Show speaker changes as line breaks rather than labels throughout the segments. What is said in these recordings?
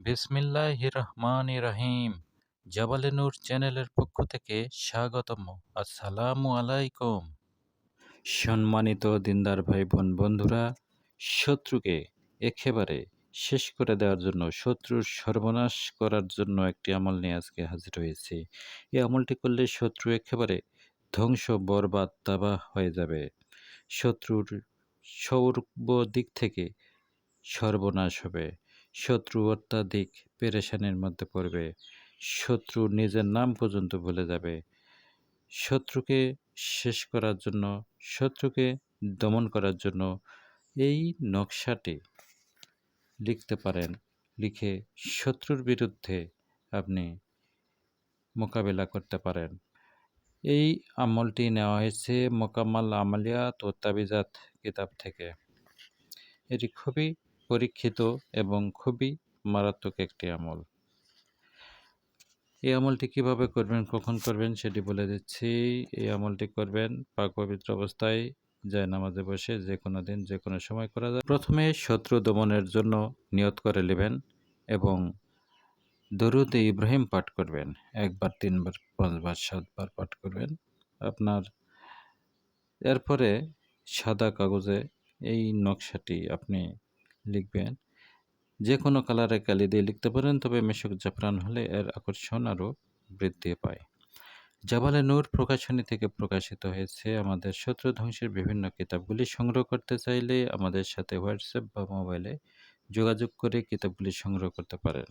বিসমিল্লাহ রহমান রহিম জাবালে নূর চ্যানেলের পক্ষ থেকে স্বাগতম আসসালামু আলাইকুম। সম্মানিত দিনদার ভাই বোন বন্ধুরা, শত্রুকে একেবারে শেষ করে দেওয়ার জন্য, শত্রুর সর্বনাশ করার জন্য একটি আমল নিয়ে আজকে হাজির হয়েছি। এই আমলটি করলে শত্রু একেবারে ধ্বংস, বরবাদ, তাবাহ হয়ে যাবে। শত্রুর সর্বদিক থেকে সর্বনাশ হবে। শত্রু অত্যাধিক পেরেশানির মধ্যে পড়বে। শত্রু নিজের নাম পর্যন্ত ভুলে যাবে। শত্রুকে শেষ করার জন্য, শত্রুকে দমন করার জন্য এই নকশাটি লিখতে পারেন। লিখে শত্রুর বিরুদ্ধে আপনি মোকাবেলা করতে পারেন। এই আমলটি নেওয়া হয়েছে মোকাম্মাল আমালিয়াত ও তাবিজাত কিতাব থেকে। এটি খুবই পরীক্ষিত এবং খুবই মারাত্মক একটি আমল। এই আমলটি কীভাবে করবেন, কখন করবেন সেটি বলে দিচ্ছি। এই আমলটি করবেন পাক পবিত্র অবস্থায়, যায় নামাজে বসে যে কোনো দিন, যে কোনো সময় করা যায়। প্রথমে শত্রু দমনের জন্য নিয়ত করে নেবেন এবং দরুদ ইব্রাহিম পাঠ করবেন। একবার, তিনবার, পাঁচবার, সাতবার পাঠ করবেন। আপনার এরপরে সাদা কাগজে এই নকশাটি আপনি লিখবেন। যে কোনো কালারে কালি দিয়ে লিখতে পারেন, তবে মেশক জাফরান হলে এর আকর্ষণ আরও বৃদ্ধি পায়। জাবালে নূর প্রকাশনী থেকে প্রকাশিত হয়েছে। আমাদের শত্রু ধ্বংসের বিভিন্ন কিতাবগুলি সংগ্রহ করতে চাইলে আমাদের সাথে হোয়াটসঅ্যাপ বা মোবাইলে যোগাযোগ করে কিতাবগুলি সংগ্রহ করতে পারেন।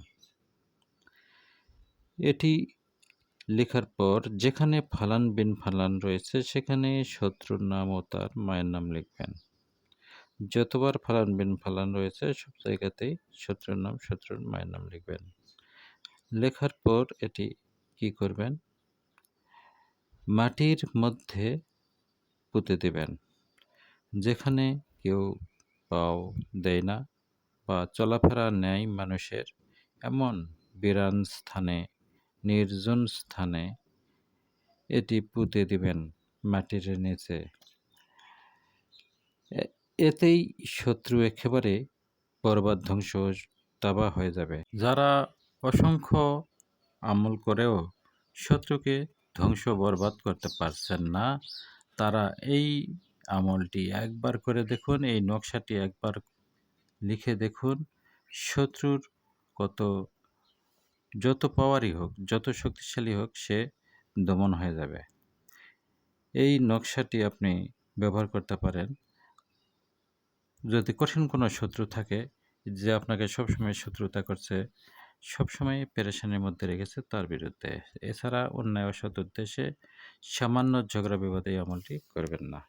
এটি লেখার পর যেখানে ফালান বিন ফালান রয়েছে, সেখানে শত্রুর নাম ও তার মায়ের নাম লিখবেন। যতবার ফালান বিন ফালান রয়েছে, সব জায়গাতেই শত্রুর নাম, শত্রুর মায়ের নাম লিখবেন। লেখার পর এটি কি করবেন? মাটির মধ্যে পুঁতে দেবেন। যেখানে কেউ পাও দেয় না বা চলাফেরা নেয় মানুষের এমন বিরান স্থানে, নির্জন স্থানে এটি পুঁতে দিবেন মাটির নিচে। এতেই শত্রু একেবারে বরবাদ ধ্বংস তাবা হয়ে যাবে। যারা অসংখ্য আমল করেও শত্রুকে ধ্বংস বরবাদ করতে পারছেন না, তারা এই আমলটি একবার করে দেখুন, এই নকশাটি একবার লিখে দেখুন, শত্রুর কত যত পাওয়ারই হোক, যত শক্তিশালী হোক, সে দমন হয়ে যাবে। এই নকশাটি আপনি ব্যবহার করতে পারেন। যদি কঠিন কোনো শত্রু থাকে যে আপনাকে সবসময় শত্রুতা করছে, সবসময় পেরেশানির মধ্যে রেখেছে তার বিরুদ্ধে। এছাড়া অন্যায়, অসৎ উদ্দেশ্যে সামান্য ঝগড়া বিবাদে আমলটি করবেন না।